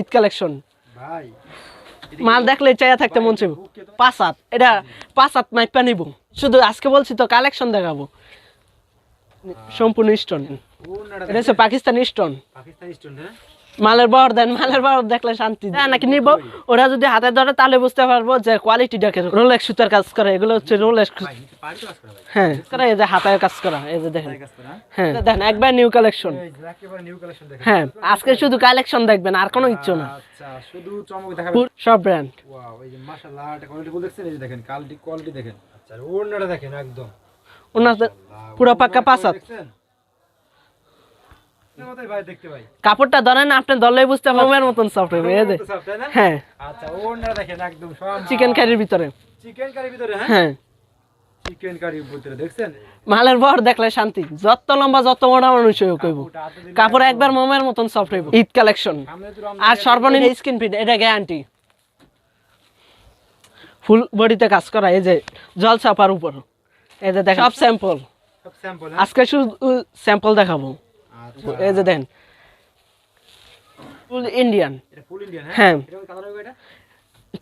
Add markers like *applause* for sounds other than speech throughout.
Eid collection ভাই। মাল দেখলে চাইয়া থাকতে মন চাইব। পাঁচ হাত। এটা পাঁচ হাত মাইপা নিব। শুধু আজকে বলছি তো কালেকশন দেখাবো। সম্পূর্ণ স্টোন এটা হচ্ছে পাকিস্তানি স্টোন পাকিস্তানি স্টোন হ্যাঁ? মালের বহর দেন মালের বহর দেখলে শান্তি হ্যাঁ নাকি নিব? ওরা যদি হাতে ধরে তাহলে বুঝতে পারব যে কোয়ালিটি দেখে রোলেক্স সুতার কাজ করে এগুলো হচ্ছে রোলেক্স করা ভাই। হ্যাঁ করে এই যে হাতায় কাজ করা এই যে দেখেন। করা হ্যাঁ? দেখেন একবার নিউ কালেকশন এই যে একেবারে নিউ কালেকশন দেখেন। হ্যাঁ আজকে শুধু কালেকশন দেখবেন আর কোনো ইচ্ছু না। আচ্ছা শুধু চমক দেখাবেন। সব ব্র্যান্ড ওয়াও এই যে মাশাআল্লাহ এটা কোয়ালিটি গুলো দেখছেন? এই যে দেখেন কোয়ালিটি কোয়ালিটি দেখেন। আচ্ছা ওনাটা দেখেন একদম। ওনাদের পুরো ওনার পাক্কা পাঁচ হাত। দেখছেন না মতাই ভাই দেখতে ভাই কাপড়টা ধরেন আপনি ধরলেই বুঝতে পারবেন মতন সফট হবে এই? হ্যাঁ। আচ্ছা ওনাটা দেখেন একদম চিকেন কারির ভিতরে। চিকেন কারির ভিতরে হ্যাঁ? হ্যাঁ। চিকেন কারির ভিতরে দেখছেন? মালের বহর দেখলে শান্তি। যত লম্বা যত মোটা মানুষ কইব দিলে কাপড় একবার মোমের মতন সফট হইব। ঈদ কালেকশন আর সর্বনিম্ন স্কিন ফিট এটা গ্যারান্টি ফুল বডিতে কাজ করা এই যে জল চাপার উপর। এই যে দেখেন সব স্যাম্পল আজকে শুধু স্যাম্পল দেখাবো। আচ্ছা এই যে দেখেন ফুল ইন্ডিয়ান ফুল ইন্ডিয়ান হ্যাঁ। হ্যাঁ। এটা কালার হবে এটা?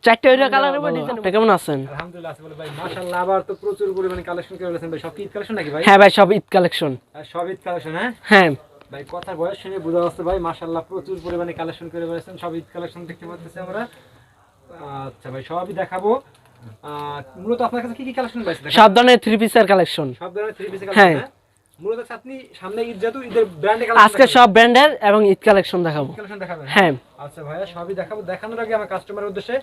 চারটে ওইটা কালারের উপর ডিজাইন কেমন আছেন? আলহামদুলিল্লাহ আছে বলে ভাই মাশাআল্লাহ আবার তো প্রচুর পরিমাণে কালেকশন করে ফেলেছেন। ভাই সব ঈদ কালেকশন নাকি ভাই? হ্যাঁ ভাই সব ঈদ কালেকশন সব ঈদ কালেকশন হ্যাঁ? হ্যাঁ। ভাই কথার বয়স শুনে বোঝা যাচ্ছে ভাই মাশাআল্লাহ প্রচুর পরিমাণে কালেকশন করে ফেলেছেন। সব ঈদ কালেকশন দেখতে পাচ্ছি আমরা। আচ্ছা ভাই সবই দেখাবো। আহ, মূলত আপনার কাছে কি কি কালেকশন পাইছে সব ধরনের থ্রি পিসের কালেকশন সব ধরনের থ্রি পিস হ্যাঁ। কালেকশন মূলত আপনি সামনে ঈদ যেহেতু ঈদের ব্র্যান্ডে আজকে সব ব্র্যান্ডের এবং ঈদ কালেকশন দেখাবো। কালেকশন দেখাবেন? হ্যাঁ। আচ্ছা ভাইয়া সবই দেখাবো। দেখানোর আগে আমার কাস্টমারের উদ্দেশ্যে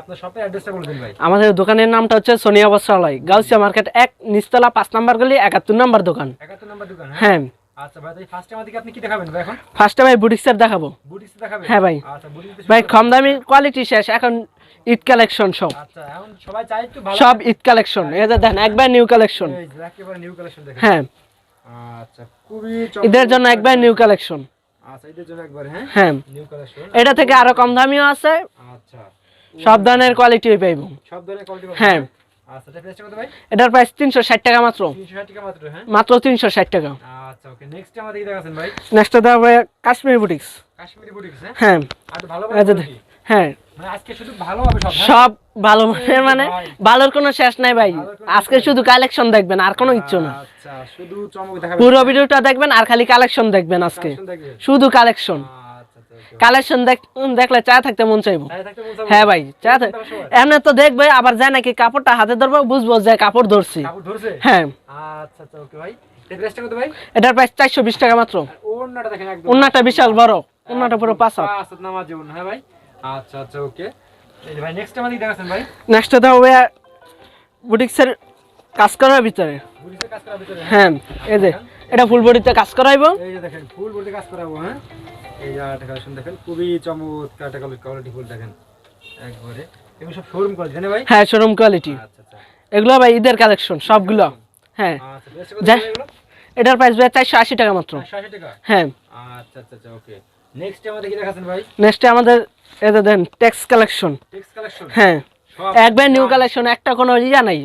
আপনার শপের অ্যাড্রেসটা বলে ভাই। আমাদের দোকানের নামটা হচ্ছে সোনিয়া বস্ত্রালয় গাউসিয়া মার্কেট এক নিচতলা পাঁচ নাম্বার গলি একাত্তর নাম্বার দোকান। একাত্তর নাম্বার দোকান হ্যাঁ? হ্যাঁ। আচ্ছা ভাই ফার্স্ট আমাদেরকে আপনি কি দেখাবেন ভাই এখন? ফার্স্টে ভাই বুটিক্সের দেখাবো। দেখাবেন? হ্যাঁ ভাই। আচ্ছা ভাই কম দামি কোয়ালিটি শেষ এখন ঈদ কালেকশন সব। আচ্ছা এখন সবাই চাই একটু ভালো সব ঈদ কালেকশন এই যে দেখেন একবার নিউ কালেকশন এই যে নিউ কালেকশন দেখেন। হ্যাঁ। আচ্ছা খুবই জন্য একবার নিউ কালেকশন আচ্ছা ঈদের জন্য একবার হ্যাঁ? হ্যাঁ। নিউ কালেকশন এটা থেকে আরও কম দামিও আছে। আচ্ছা। সব ধরনের কোয়ালিটি পাইব। সব ধরনের কোয়ালিটি হ্যাঁ। আচ্ছা এটার প্রাইস তিনশো ষাট টাকা মাত্র। 360 টাকা মাত্র হ্যাঁ? মাত্র তিনশো ষাট টাকা। আচ্ছা ওকে নেক্সট আমাদের কি দেখাচ্ছেন ভাই? নেক্সট দেওয়া কাশ্মীর বুটিক্স কাশ্মীরি বুটিক্স হ্যাঁ? হ্যাঁ। হ্যাঁ মানে হবে সব হ্যাঁ? ভালো মানের মানে ভালোর কোনো শেষ নাই ভাই। আজকে শুধু কালেকশন দেখবেন আর কোনো ইচ্ছু না। আচ্ছা পুরো ভিডিওটা দেখবেন আর খালি কালেকশন দেখবেন আজকে। শুধু কালেকশন আচ্ছা আচ্ছা. কালেকশন দেখলে চা থাকতে মন চাইব? হ্যাঁ ভাই চা এমনি তো দেখবে আবার যায় নাকি কাপড়টা হাতে ধরবো বুঝব যে কাপড় ধরছি। হ্যাঁ। আচ্ছা ওকে ভাই। এটার প্রাইস চারশো বিশ টাকা মাত্র। অন্যটা বিশাল বড়। অন্যটা পুরো পাঁচ নামাজ হ্যাঁ ভাই? আচ্ছা আচ্ছা ওকে। এই ভাই নেক্সট আমাদের দেখাচ্ছেন ভাই। বুটিক্সের কাজ করার ভিতরে। কাজ করার ভিতরে হ্যাঁ? এই যে এটা ফুল বডিতে কাজ করাইবো। এই যে দেখেন ফুল বলতে কাজ করাবো হ্যাঁ? এই যে কালেকশন দেখেন খুবই চমৎকার কোয়ালিটি ফুল দেখেন একবারে। এগুলো সব শোরুম কোয়ালিটি জানে ভাই? হ্যাঁ শোরুম কোয়ালিটি আচ্ছা আচ্ছা। এগুলো ভাই ঈদের কালেকশন সবগুলো। হ্যাঁ। আচ্ছা এটার প্রাইস ভাই চারশো আশি টাকা মাত্র। 180 টাকা? হ্যাঁ। আচ্ছা আচ্ছা আচ্ছা ওকে। নেক্সট আমাদের কি দেখাচ্ছেন ভাই? নেক্সটে আমাদের এটা দেন টেক্স কালেকশন টেক্স কালেকশন হ্যাঁ। একবার নিউ কালেকশন একটা কোনো ইয়া নাই।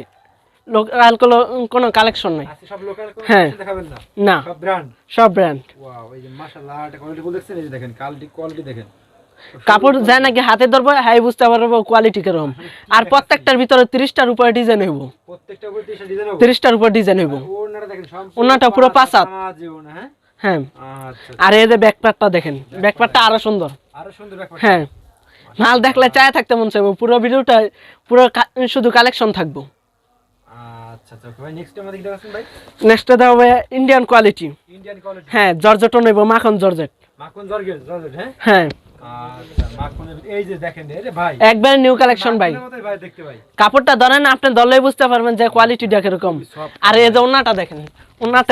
লোকাল কোনো কোনো কালেকশন নাই। আজকে সব লোকাল কোনো হ্যাঁ। দেখাবেন না? না। সব ব্র্যান্ড সব ব্র্যান্ড ওয়াও এই যে মাশাআল্লাহ এটা কোয়ালিটি গুলো দেখছেন? এই যে দেখেন কোয়ালিটি কোয়ালিটি দেখেন। কাপড় যায় নাকি হাতে ধরবো হ্যাঁ বুঝতে পারব কোয়ালিটি কীরকম *laughs* আর প্রত্যেকটার ভিতরে তিরিশটার উপরে ডিজাইন হইব। তিরিশটার উপর ডিজাইন হইব। ওড়নাটা পুরো পাঁচ হাত। হ্যাঁ। আচ্ছা আর এই যে ব্যাকপ্যাকটা দেখেন ব্যাকপ্যাকটা আরও সুন্দর। আরও সুন্দর হ্যাঁ। মাল দেখলে চায় থাকতে মন চাইব পুরো ভিডিওটা পুরো শুধু কালেকশন থাকব। আচ্ছা আচ্ছা নেক্সট দেওয়া হবে ইন্ডিয়ান কোয়ালিটি ইন্ডিয়ান কোয়ালিটি হ্যাঁ জর্জেটও নেব মাখন জর্জেট। মাখন জর্গেট হ্যাঁ? হ্যাঁ। আচ্ছা একবার নিউ কালেকশন ভাই। দেখতে কাপড়টা ধরেন আপনি বুঝতে পারবেন যে কোয়ালিটিটা কীরকম। Soft। আর এই যে ওন্নাটা দেখেন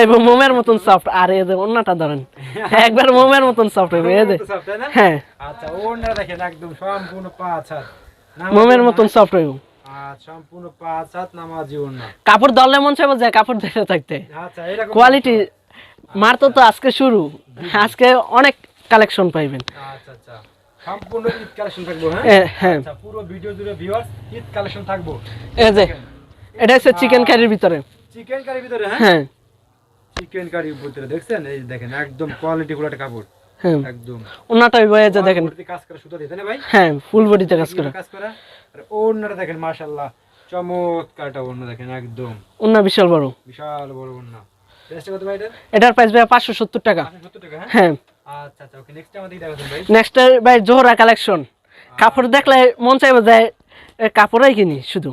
এবার মোমের মতন সফট আর এই যে ওন্নাটা ধরেন *laughs* একবার মোমের মতন সফট হবে এই যে তো সব, তাই না? হ্যাঁ। আচ্ছা ওড়না দেখেন একদম সম্পূর্ণ পাঁচ হাত। মোমের মতন সফট হইব। আচ্ছা সম্পূর্ণ পাঁচ হাত নামাজি ওড়না কাপড় ধরলে মন চাইব যে কাপড় দেখে থাকতে। আচ্ছা কোয়ালিটি মার তো তো আজকে শুরু। আজকে অনেক কালেকশন পাইবেন। আচ্ছা আচ্ছা। সম্পূর্ণ ঈদ কালেকশন থাকব হ্যাঁ? হ্যাঁ। আচ্ছা পুরো ভিডিও জুড়ে ভিউয়ার্স ঈদ কালেকশন থাকব। এই যে এটা হচ্ছে চিকেন কারির ভিতরে। চিকেন কারির ভিতরে হ্যাঁ? হ্যাঁ। চিকেন কারির ভিতরে দেখছেন? এই দেখেন একদম কোয়ালিটি ফুল একটা কাপড়। হ্যাঁ। একদম। ওনাটা ওই যে দেখেন। কাজ করা সুতো দিয়ে না ভাই? হ্যাঁ ফুল বডিতে কাজ করা। কাজ করা। আর ওড়নাটা দেখেন মাশাআল্লাহ। চমৎকারটা দেখেন একদম। ওনা বিশাল বড়। বিশাল বড় এটার? প্রাইস ভাই পাঁচশো সত্তর টাকা। 570 টাকা হ্যাঁ। আচ্ছা আচ্ছা ওকে নেক্সট আমাদের দেখাবেন ভাই। নেক্সট ভাই জোহরা কালেকশন কাপড় দেখলে মন চাইবে যায় এ, কাপড়ই কিনি শুধু।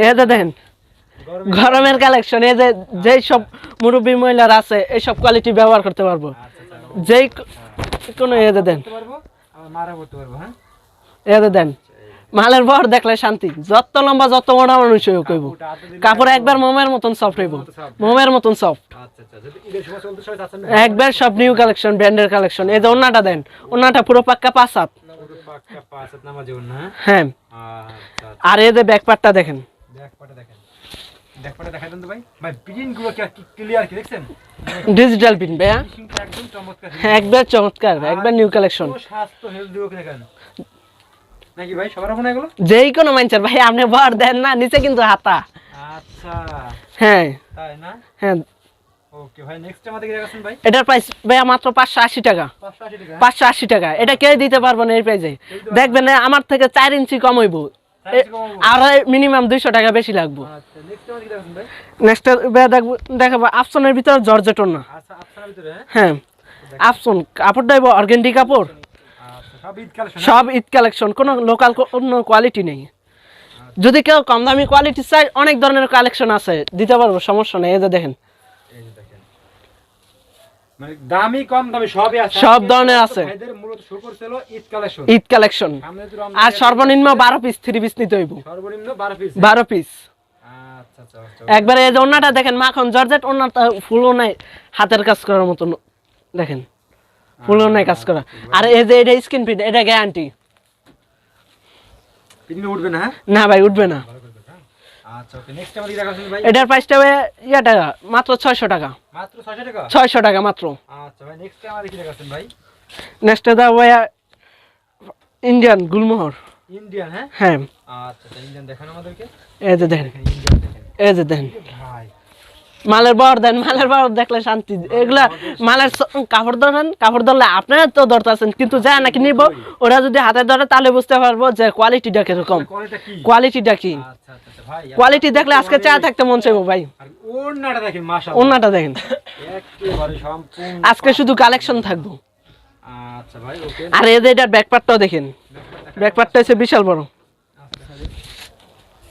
এই যে দেখেন গরমের কালেকশন এই যে যেই সব মুরব্বী মহিলার আছে এইসব কোয়ালিটি ব্যবহার করতে পারব। আচ্ছা আচ্ছা যেই কোনো এতে দেন মারা করতে পারব হ্যাঁ? দেন মালের বহর দেখলে শান্তি। যত লম্বা যত মোটা মানুষ কইব। কাপড় একবার মোমের মতন সফট হইব। মোমের মতন সফট আচ্ছা আচ্ছা যাচ্ছেন না? একবার সব নিউ কালেকশন ব্র্যান্ডের কালেকশন এই যে ওনাটা দেন ওনাটা পুরো পাক্কা পাঁচ হাত হ্যাঁ। আচ্ছা আচ্ছা। আর এই যে ব্যাকপারটা দেখেন। ডিজিটাল পিন ভাইয়া। একবার চমৎকার একবার নিউ কালেকশন তো স্বাস্থ্য হেলদি হোক দেখেন নাকি ভাই সবার মনে এগুলো? যেই কোনো মানুষের ভাই আপনি বর দেন না নিচে কিন্তু হাতা। আচ্ছা। হ্যাঁ। তাই না? হ্যাঁ। ওকে ভাই নেক্সট আমাদের কি দেখাচ্ছেন ভাই। এটার প্রাইস মাত্র পাঁচশো আশি টাকা। 580 টাকা? টাকা। এটা কেউ দিতে পারব না এই প্রাইসে দেখবেন আমার থেকে চার ইঞ্চি কম হইব? আর মিনিমাম দুইশো টাকা বেশি লাগবো। আচ্ছা নেক্সট আমাদের কি দেখাচ্ছেন ভাই। নেক্সট দেখব দেখাবো আফসনের ভিতরে জর্জেটন না। আচ্ছা ভিতরে হ্যাঁ? আফসন কাপড়টা হইব অর্গেন্ডি কাপড়। আচ্ছা সব ঈদ কালেকশন কোনো লোকাল কোনো কোয়ালিটি নেই। যদি কেউ কম দামি কোয়ালিটি চাই অনেক ধরনের কালেকশন আছে দিতে পারব সমস্যা নেই এই যে দেখেন। মানে দামি কম দামি সবই আছে। সব ধরনের আছে। ঈদ কালেকশন ঈদ আর সর্বনিম্ন বারো পিস থ্রি পিস নিতে হইব। সর্বনিম্ন 12 পিস বারো পিস আচ্ছা আচ্ছা আচ্ছা। একবারে এই যে ওনাটা দেখেন মাখন জর্জেট ওনাটা ফুলও নাই হাতের কাজ করার মতন। দেখেন। ফুলও কাজ করা। আর এই যে এটা স্ক্রিন প্রিন্ট এটা গ্যারান্টি উঠবে না হ্যাঁ? না ভাই উঠবে না। হ্যাঁ? আচ্ছা এটার প্রাইসটা ইয়া টাকা মাত্র ছয়শো টাকা। মাত্র 600 টাকা? ছয়শো টাকা মাত্র। আচ্ছা নেক্সট আমাদের কি দেখাচ্ছেন ভাই? নেক্সট দাও ভাইয়া ইন্ডিয়ান গুলমোহর। ইন্ডিয়ান হ্যাঁ? হ্যাঁ। আচ্ছা আচ্ছা ইন্ডিয়ান দেখান আমাদেরকে। এই যে দেখেন এই যে দেখেন। মালের বর দেন মালের বর দেখলে শান্তি। এগুলা মালের কাপড় ধরেন কাপড় ধরলে আপনারা তো ধরতেছেন কিন্তু যা নাকি নিব ওরা যদি হাতে ধরে তাহলে বুঝতে পারব যে কোয়ালিটিটা কীরকম। কোয়ালিটিটা কি? কোয়ালিটিটা কি? আচ্ছা আচ্ছা আচ্ছা কোয়ালিটি দেখলে আজকে চা থাকতে মন চাইব ভাই। ওনাটা দেখেন আজকে শুধু কালেকশন থাকব। আচ্ছা আর এই যে এটার ব্যাকপার্টটাও দেখেন। ব্যাকপার্টটা হচ্ছে বিশাল বড়।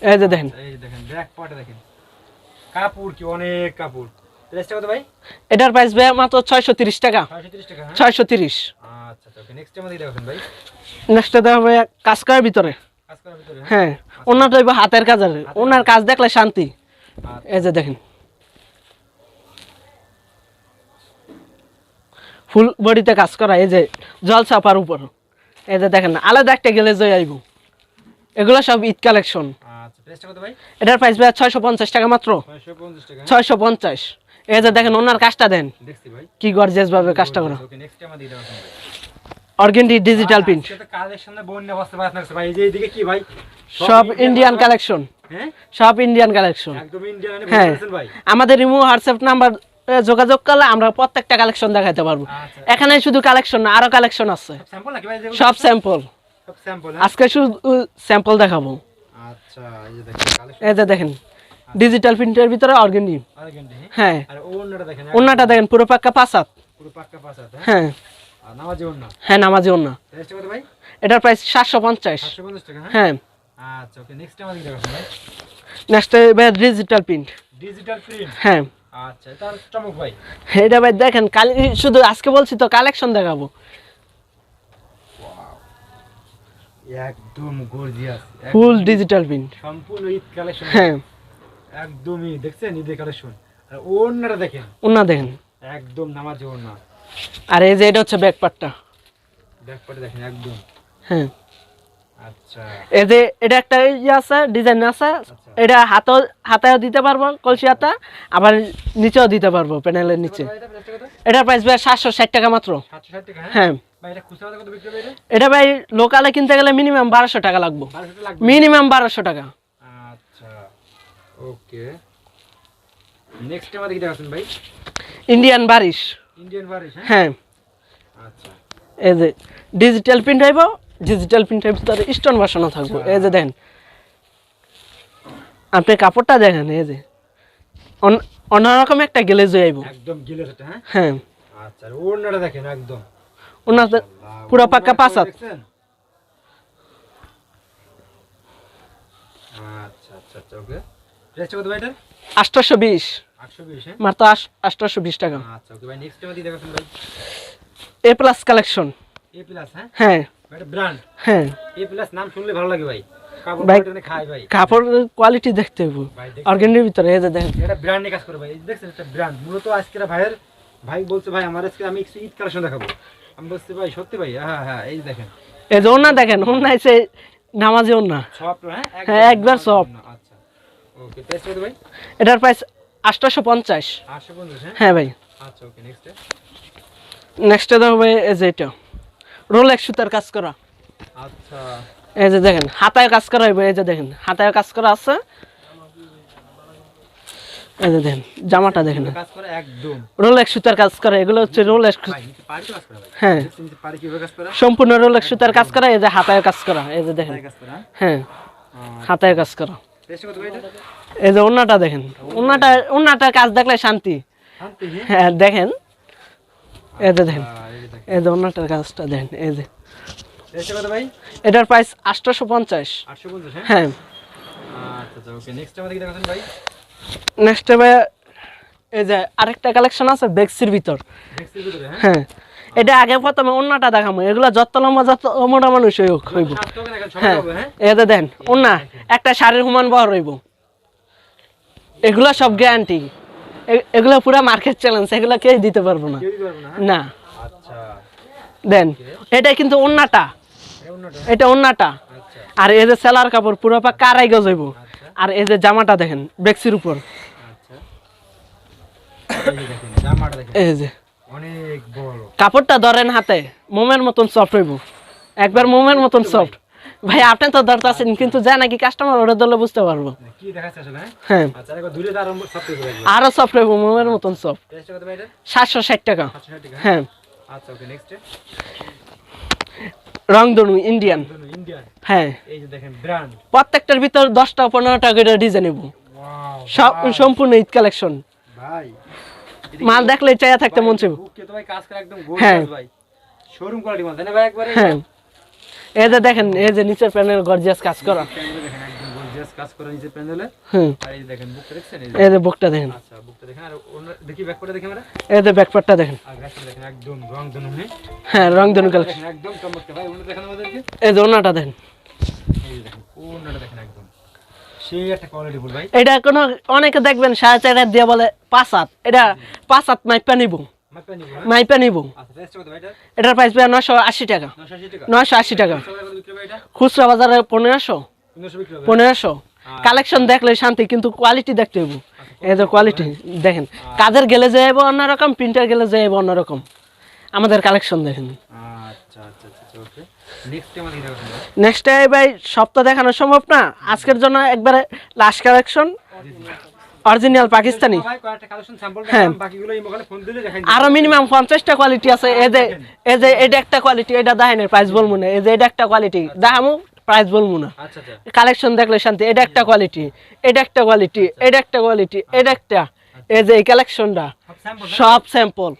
এই যে দেখেন। দেখেন ব্যাক পার্টে দেখেন। কাপড় কি অনেক কাপড়? প্রাইসটা কত ভাই? এটার প্রাইস ভাই মাত্র ছয়শো তিরিশ টাকা। 630 টাকা হ্যাঁ? ছয়শো তিরিশ। আচ্ছা আচ্ছা ওকে নেক্সট আমাদের ভাই। নেক্সটটা কাজ ভিতরে। কাজ ভিতরে হ্যাঁ? হ্যাঁ ওনাটা হইব হাতের কাজের ওনার কাজ। দেখলে শান্তি। আচ্ছা। এই যে দেখেন। ফুল বডিতে কাজ করা এই যে জল চাপার উপর। এই যে দেখেন আলাদা একটা গেলে জয় আইব। এগুলো সব ঈদ কালেকশন আচ্ছা ভাই? এটার প্রাইস ভাই ছয়শো পঞ্চাশ টাকা মাত্র। 650 টাকা। হ্যাঁ? ছয়শো পঞ্চাশ। এই যে দেখেন ওনার কাজটা দেন। কি গর্জেস ভাবে কাজটা করা। অর্গেন্ডি ডিজিটাল প্রিন্ট কালেকশনে সব ইন্ডিয়ান কালেকশন হ্যাঁ? সব ইন্ডিয়ান কালেকশন একদম ইন্ডিয়ান হ্যাঁ। ভাই। আমাদের রিমু হোয়াটসঅ্যাপ নাম্বার যোগাযোগ করলে আমরা প্রত্যেকটা কালেকশন দেখাতে পারব। আচ্ছা। এখানে শুধু কালেকশন না আরও কালেকশন আছে। সব স্যাম্পল আজকে শুধু স্যাম্পল দেখাবো। আচ্ছা এই যে দেখেন ডিজিটাল প্রিন্টের ভিতরে অর্গেন্ডি হ্যাঁ? দেখেন ওনাটা দেখেন পুরো পাক্কা পাঁচাত। হ্যাঁ? হ্যাঁ। নামাজি হ্যাঁ ওনা এটার প্রাইস সাতশো পঞ্চাশ। হ্যাঁ? হ্যাঁ। আচ্ছা নেক্সট ভাই। ডিজিটাল প্রিন্ট ডিজিটাল প্রিন্ট হ্যাঁ। আচ্ছা তার চমক ভাই? এটা ভাই দেখেন কালি শুধু আজকে বলছি তো কালেকশন দেখাবো। একদম গর্জিয়াস ফুল ডিজিটাল প্রিন্ট সম্পূর্ণ ঈদ কালেকশন হ্যাঁ। একদমই দেখছেন? ঈদের কালেকশন আর দেখেন। দেখেন। একদম নামাজি আর এই যে এটা হচ্ছে ব্যাকপার্টটা ব্যাকপাটে দেখেন একদম। হ্যাঁ। আচ্ছা। এই যে এটা একটা ইয়ে আছে ডিজাইন আছে। এটা হাতেও হাতেও দিতে পারব কলসি হাতা। আবার নিচেও দিতে পারব প্যানেলের নিচে। এটা প্রাইস ভাই সাতশো ষাট টাকা মাত্র। হ্যাঁ? হ্যাঁ। এটা ভাই লোকালে কিনতে গেলে মিনিমাম বারোশো টাকা লাগবে। 1200 টাকা লাগবে। মিনিমাম বারোশো টাকা। আচ্ছা ওকে। নেক্সট আমাদের কি দেখাচ্ছেন ভাই? ইন্ডিয়ান বারিশ ইন্ডিয়ান বারিশ হ্যাঁ? হ্যাঁ। আচ্ছা। এই যে ডিজিটাল প্রিন্ট হইব ডিজিটাল প্রিন্টের ভিতরে স্টোন বসানো থাকব। এই যে দেখেন আপনি কাপড়টা দেখেন এই যে। অন- অন্যরকম একটা গেলে যে আইব একদম গিলে সেটা হ্যাঁ? হ্যাঁ। আচ্ছা ওড়নাটা দেখেন একদম। আল্লাহ, পুরো পাক্কা পাঁচ হাত। দেখছেন? ওকে। প্রাইসটা কত ভাই এটা? আটশোশো বিশ। 820 মাত্র আটশোশো বিশ টাকা। ওকে ভাই নেক্সট টাইম দিয়ে দেখাবেন ভাই। A plus collection. হ্যাঁ? হ্যাঁ। এটা ব্র্যান্ড এ প্লাস নাম শুনলে ভালো লাগে ভাই। কাপড় খায় ভাই। কাপড় কোয়ালিটি দেখতে ভিতরে এই যে দেখেন। এটা ব্র্যান্ডে কাজ করে ভাই। দেখছেন এটা ব্র্যান্ড মূলত আজকে ভাইয়ের ভাই বলছে ভাই আমার আজকে আমি ঈদ কালেকশন দেখাবো। আমি বলছি ভাই সত্যি ভাই? হ্যাঁ হ্যাঁ এই দেখেন। এই যে ওনা দেখেন ওনা এসে নামাজি ওনা সব হ্যাঁ? হ্যাঁ, একবার soft। আচ্ছা। ওকে প্রাইস কত ভাই এটার প্রাইস আটশোশো পঞ্চাশ 850 হ্যাঁ ভাই। আচ্ছা ওকে নেক্সট নেক্সটে দেখবে এই যে এটা। রোলেক্স সুতার কাজ করা। আচ্ছা। এই যে দেখেন হাতায় কাজ করা হইবে এই যে দেখেন হাতায় কাজ করা আছে। এই যে দেখেন জামাটা দেখেন। রোলেক্স সুতার কাজ করা এগুলো হচ্ছে রোলেক্স হ্যাঁ। সম্পূর্ণ রোলেক্স সুতার কাজ করা এই যে হাতায় কাজ করা এই যে দেখেন। হ্যাঁ? হ্যাঁ হাতায় কাজ করা। কত ভাই এটা? এই যে ওনাটা দেখেন ওনাটা ওনাটার কাজ দেখলে শান্তি। হ্যাঁ? হ্যাঁ দেখেন। এই যে দেখেন এই যে ওনাটার কাজটা দেখেন এই যে। এটার প্রাইস আটশোশো পঞ্চাশ। হ্যাঁ? হ্যাঁ। আচ্ছা আচ্ছা ওকে নেক্সট আমাদের কি দেখাচ্ছেন ভাই? নেক্সট ভাই এই যে আরেকটা কালেকশন আছে বেক্সির ভিতর। হ্যাঁ? হ্যাঁ। এটা আগে প্রথমে অন্যটা দেখামো। এগুলো যত লম্বা যত মোটা মানুষ হইব হইব। এখন সবাই হ্যাঁ। হ্যাঁ? দেন অন্য একটা শাড়ির হুমান বহর হইব। এগুলো সব গ্যারান্টি এগুলো পুরো মার্কেট চ্যালেঞ্জ এগুলো কেউ দিতে পারব না। না হ্যাঁ? আচ্ছা। দেন এটা কিন্তু অন্যটা এটা অন্যটা আচ্ছা। আর যে সেলার কাপড় পুরো পা কারাই গজ হইব। আর এই যে জামাটা দেখেন বেক্সির উপর। আচ্ছা। এই যে কাপড়টা ধরেন হাতে মোমের মতন সফট হইব। একবার মোমের মতন সফট ভাই আপনি তো ধরতেছেন কিন্তু যা নাকি কাস্টমার ওটা ধরলে বুঝতে পারব। হ্যাঁ? হ্যাঁ। আচ্ছা আরও সফট হইব মোমের মতন সফট সাতশো ষাট টাকা। 760 টাকা হ্যাঁ? আচ্ছা ওকে নেক্সট রংধনু ইন্ডিয়ান ইন্ডিয়ান হ্যাঁ। এই যে দেখেন ব্র্যান্ড প্রত্যেকটার ভিতর দশটা পনেরোটা করে ডিজাইন নেব। ওয়াও সম্পূর্ণ ঈদ কালেকশন মাল দেখলে চাইয়া থাকতে মন চাইব। বুকে তো ভাই কাজ করে একদম হ্যাঁ। গোল্ড ভাই। শোরুম কোয়ালিটি মাল তাই না ভাই একবারে? হ্যাঁ। এই যে দেখেন এই যে নিচের প্যানেল গর্জিয়াস কাজ করা। প্যানেলে দেখেন একদম গর্জিয়াস কাজ করা নিচে প্যানেলে আর এই দেখেন বুকটা দেখছেন? এই যে বুকটা দেখেন। আচ্ছা বুকটা দেখেন। আর দেখি ব্যাকপার্টটা দেখি আমরা। এই যে ব্যাকপার্টটা দেখেন। আর ব্যাকটা দেখেন একদম রং ধনু হ্যাঁ? হ্যাঁ রংধনু কালেকশন একদম চমৎকার। ভাই ওটা দেখেন আমাদেরকে। এই যে ওনাটা দেখেন। এই দেখেন কোনটা দেখেন একদম। সেই একটা কোয়ালিটি ফুল ভাই। এটা কোনো অনেকে দেখবেন সাড়ে চার হাত দিয়ে বলে পাঁচ হাত। এটা পাঁচ হাত মাইপা নিব। হ্যাঁ? মাইপা নিব। আচ্ছা এটার প্রাইস ভাই নশো আশি টাকা। নশো আশি টাকা। 900 টাকা। বিক্রি ভাই এটা? খুচরা বাজারে পনেরোশো। 900 বিক্রি হবে পনেরোশো কালেকশন দেখলে শান্তি কিন্তু কোয়ালিটি দেখতে হইব। এই যে কোয়ালিটি দেখেন কাদের গেলে যাইব অন্যরকম প্রিন্টার গেলে যাইব অন্যরকম। আমাদের কালেকশন দেখেন। আচ্ছা আচ্ছা আচ্ছা নেক্সট নেক্সট টাইম ভাই সপ্তাহ দেখানো সম্ভব না। আজকের জন্য একবারে লাস্ট কালেকশন অরিজিনাল পাকিস্তানি। হ্যাঁ। আরও মিনিমাম পঞ্চাশটা কোয়ালিটি আছে। এই যে এই যে এটা একটা কোয়ালিটি এটা দেখেন প্রাইস বলব না। এই যে এটা একটা কোয়ালিটি দেখামু প্রাইস বলব না। আচ্ছা আচ্ছা। কালেকশন দেখলে শান্তি এটা একটা কোয়ালিটি এটা একটা কোয়ালিটি এটা একটা কোয়ালিটি এটা একটা। এই যে এই কালেকশনটা সব স্যাম্পল সব স্যাম্পল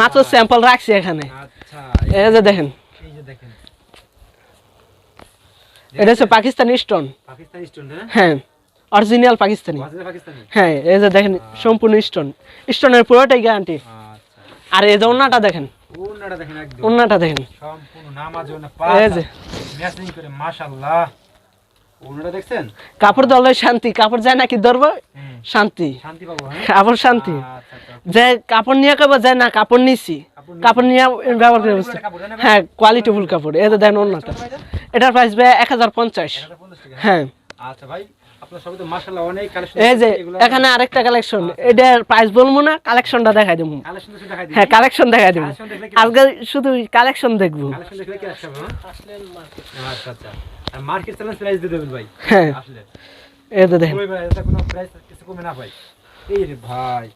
মাত্র স্যাম্পল রাখছি এখানে। আচ্ছা এই যে দেখেন। এটা হচ্ছে পাকিস্তানি স্টোন হ্যাঁ? অরিজিনাল পাকিস্তানি। হ্যাঁ পাকিস্তানি? হ্যাঁ এই যে দেখেন সম্পূর্ণ স্টোন স্টোনের পুরোটাই গ্যারান্টি আচ্ছা আর এই যে ওনাটা দেখেন। ওনাটা দেখেন কাপড় ধরলে শান্তি কাপড় যায় নাকি ধরবো? শান্তি। হ্যাঁ? কাপড় শান্তি। আচ্ছা আচ্ছা যে কাপড় নিয়ে কেবো যায় না কাপড় নিছি। কাপড় নিয়ে ব্যবহার করে বুঝতে হ্যাঁ কোয়ালিটি ফুল কাপড়। এই যে দেখেন ওনাটা এটার প্রাইস ভাই এক হাজার পঞ্চাশ। হ্যাঁ। আচ্ছা ভাই এই যে এখানে আরেকটা কালেকশন এটার প্রাইস বলব না কালেকশন দেখাই দেবো। হ্যাঁ কালেকশন দেখাই দেবো। কালেকশন আজকে শুধু কালেকশন দেখব। হ্যাঁ আচ্ছা আচ্ছা। আর মার্কেট চ্যালেঞ্জ প্রাইস দিয়ে দেবেন ভাই। হ্যাঁ। এই যে দেখেন। এটা কোনো প্রাইস কিছু কমে না ভাই। এই রে ভাই।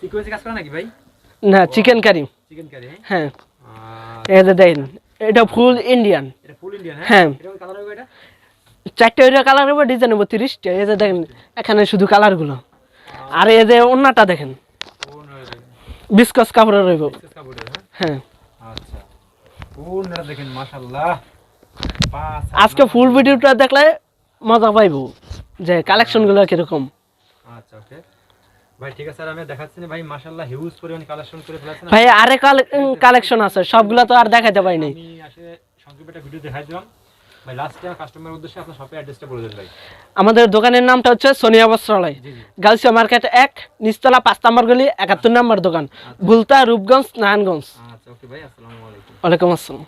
সিকোয়েন্সে কাজ করে নাকি ভাই? না চিকেন কারি চিকেন কারি হ্যাঁ? এই যে দেখেন এটা ফুল ইন্ডিয়ান এটা ফুল ইন্ডিয়ান হ্যাঁ। হ্যাঁ। এটা কালার হবে এটা? চারটে ওইটা কালার হবে ডিজাইন হবে তিরিশটা এই যে দেখেন এখানে শুধু কালারগুলো আর এই যে অন্যটা দেখেন বিস্কস কাপড়ের রইব হ্যাঁ? হ্যাঁ। আচ্ছা। দেখেন আজকে ফুল ভিডিওটা দেখলে মজা পাইবো যে কালেকশনগুলো কীরকম। আচ্ছা ওকে ভাই ঠিক আছে আর আমি দেখাচ্ছি না। ভাই মাশাআল্লাহ হিউজ পরিমাণে কালেকশন করে ফেলেছেন। ভাই আরে কালেকশন আছে সবগুলো তো আর দেখাতে পাইনি আমি আসলে সংক্ষেপে একটা ভিডিও দেখাই দিলাম। ভাই লাস্ট টাইম কাস্টমারের উদ্দেশ্যে আপনার শপের অ্যাড্রেসটা বলে দেন ভাই। আমাদের দোকানের নামটা হচ্ছে সোনিয়া বস্ত্রালয় জি মার্কেট এক নিস্তলা পাঁচ নম্বর গলি একাত্তর নম্বর দোকান বুলতা রূপগঞ্জ নারায়ণগঞ্জ। আচ্ছা ওকে ভাই আসসালামু আলাইকুম। ওয়ালাইকুম আসসালাম।